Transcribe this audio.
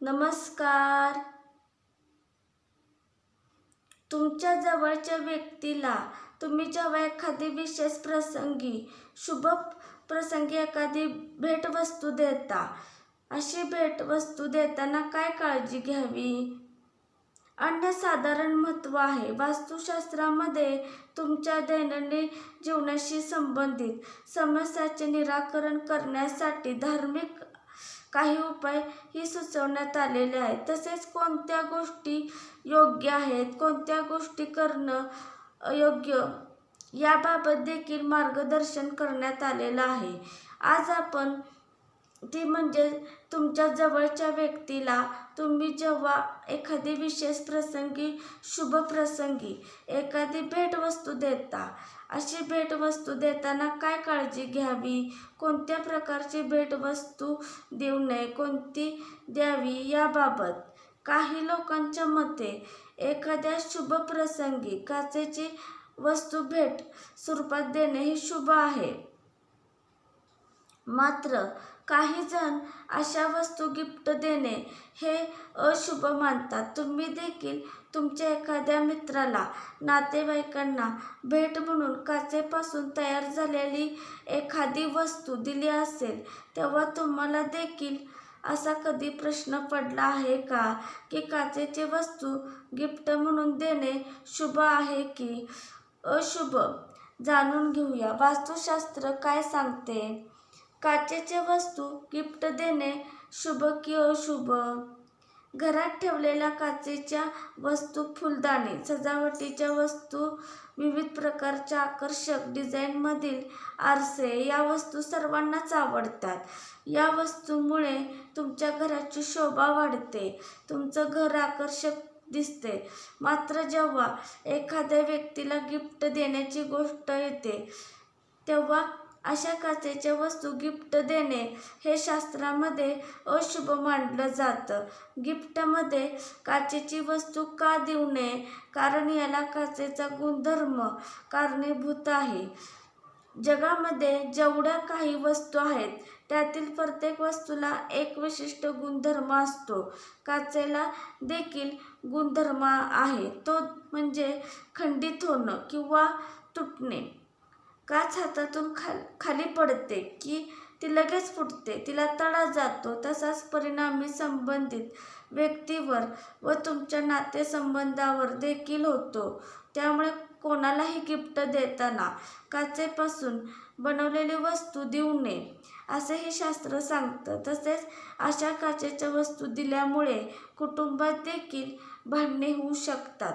नमस्कार. तुमच्या जवळच्या व्यक्तीला तुम्ही जेव्हा एखादी विशेष प्रसंगी शुभ प्रसंगी एखादी भेटवस्तू देता अशी भेटवस्तू देताना काय काळजी घ्यावी? अनन्यसाधारण महत्त्व आहे. वास्तुशास्त्रामध्ये तुमच्या दैनंदिन जीवनाशी संबंधित समस्याचे निराकरण करण्यासाठी धार्मिक काही उपाय ही सुचवण्यात आलेले आहेत. तसेच कोणत्या गोष्टी योग्य आहेत कोणत्या गोष्टी करणं अयोग्य याबाबत देखील मार्गदर्शन करण्यात आलेलं आहे. आज आपण ती म्हणजे तुमच्या जवळच्या व्यक्तीला तुम्ही जेव्हा एखादी विशेष प्रसंगी शुभ प्रसंगी एखादी भेटवस्तू देता अशी भेटवस्तू देताना काय काळजी घ्यावी? कोणत्या प्रकारची भेटवस्तू देऊ नये कोणती द्यावी याबाबत? काही लोकांच्या मते एखाद्या शुभ प्रसंगी काचेची वस्तू भेट स्वरूपात देणे हे शुभ आहे. मात्र काही जण अशा वस्तू गिफ्ट देणे हे अशुभ मानतात. तुम्ही देखील तुमच्या एखाद्या मित्राला नातेवाईकांना भेट म्हणून काचेपासून तयार झालेली एखादी वस्तू दिली असेल तेव्हा तुम्हाला देखील असा कधी प्रश्न पडला आहे का की काचेची वस्तू गिफ्ट म्हणून देणे शुभ आहे की अशुभ? जाणून घेऊया. वास्तुशास्त्र काय सांगते? काचेच्या वस्तू गिफ्ट देणे शुभ की अशुभ. घरात ठेवलेल्या काचेच्या वस्तू फुलदाणी सजावटीच्या वस्तू विविध प्रकारच्या आकर्षक डिझाईनमधील आरसे या वस्तू सर्वांनाच आवडतात. या वस्तूमुळे तुमच्या घराची शोभा वाढते तुमचं घर आकर्षक दिसते. मात्र जेव्हा एखाद्या व्यक्तीला गिफ्ट देण्याची गोष्ट येते तेव्हा अशा काचेच्या वस्तू गिफ्ट देणे हे शास्त्रामध्ये अशुभ मानलं जातं. गिफ्टमध्ये काचेची वस्तू का देऊ नये? कारण याला काचेचा गुणधर्म कारणीभूत आहे. जगामध्ये जेवढ्या काही वस्तू आहेत त्यातील प्रत्येक वस्तूला एक विशिष्ट गुणधर्म असतो. काचेला देखील गुणधर्म आहे. तो म्हणजे खंडित होणं किंवा तुटणे. काच हातातून खाल खाली पडते की ती लगेच फुटते. तिला तडा जातो तसाच परिणामी संबंधित व्यक्तीवर व तुमच्या नातेसंबंधावर देखील होतो. त्यामुळे कोणालाही गिफ्ट देताना काचेपासून बनवलेली वस्तू देऊ नये असेही शास्त्र सांगतं. तसेच अशा काचेच्या वस्तू दिल्यामुळे कुटुंबात देखील भांडणे होऊ शकतात.